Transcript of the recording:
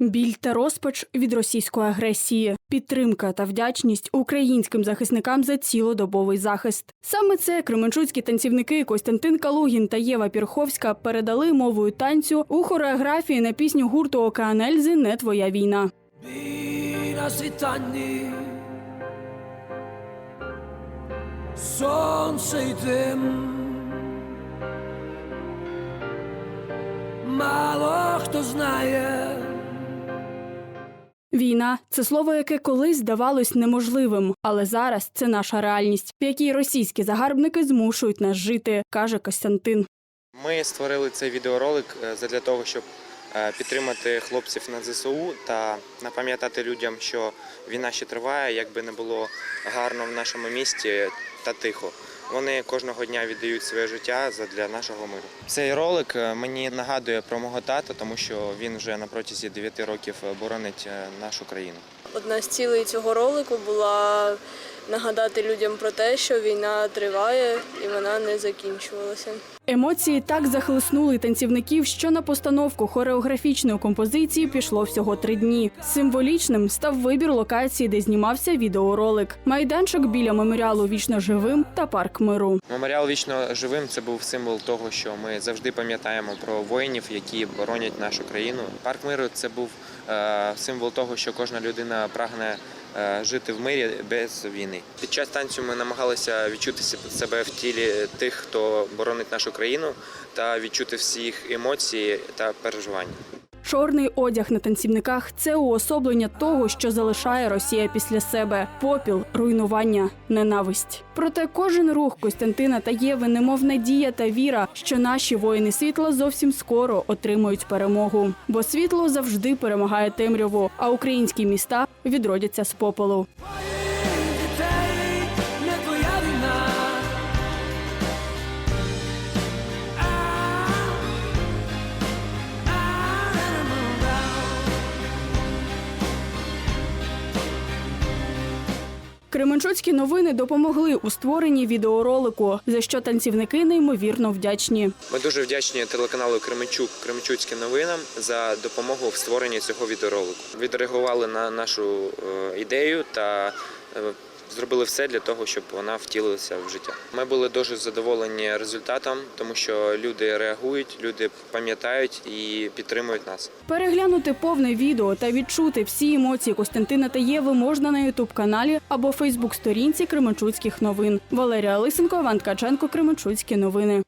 Біль та розпач від російської агресії, підтримка та вдячність українським захисникам за цілодобовий захист. Саме це кременчуцькі танцівники Костянтин Калугін та Єва Пірховська передали мовою танцю у хореографії на пісню гурту Океан Ельзи Не твоя війна. На світанні Сонце й дим Мало хто знає Війна це слово, яке колись здавалось неможливим, але зараз це наша реальність, в якій російські загарбники змушують нас жити, каже Костянтин. Ми створили цей відеоролик е, задля того, щоб е, підтримати хлопців на ЗСУ та напам'ятати людям, що війна ще триває, як би не було гарно в нашому місті та тихо. Вони кожного дня віддають своє життя для нашого миру. Цей ролик е, мені нагадує про мого тата, тому що він вже на протязі 9 років боронить е, нашу країну. Одна з цілей цього ролику була нагадати людям про те, що війна триває і вона не закінчувалася. Емоції так захлиснули танцівників, що на постановку хореографічної композиції пішло всього три дні. Символічним став вибір локації, де знімався відеоролик. Майданчик біля меморіалу вічно живим та парк миру. Меморіал вічно живим це був символ того, що ми завжди пам'ятаємо про воїнів, які боронять нашу країну. Парк миру це був е, символ того, що кожна людина прагне е, жити в мирі без війни. Під час танцю ми намагалися відчути себе- в тілі тих, хто боронить нашу країну, та відчути всі їх емоції та переживань. Чорний одяг на танцівниках це уособлення того, що залишає Росія після себе: попіл, руйнування, ненависть. Проте кожен рух Костянтина та Єви, немов надія та віра, що наші воїни світла зовсім скоро отримують перемогу. Бо світло завжди перемагає темряву, а українські міста відродяться з попелу. Кременчуцькі новини допомогли у створенні відеоролику, за що танцівники неймовірно вдячні. Ми дуже вдячні телеканалу Кременчук Кременчуцькі новинам за допомогу в створенні цього відеоролику. Відреагували на нашу е, ідею та е, зробили все для того, щоб вона втілилася в життя. Ми були дуже задоволені результатом, тому що люди реагують, люди пам'ятають і підтримують нас. Переглянути повне відео та відчути всі емоції Костянтина та Єви можна на ютуб каналі або Фейсбук сторінці Кременчуцьких новин. Валерія Лисенко, Іван Ткаченко, Кременчуцькі новини.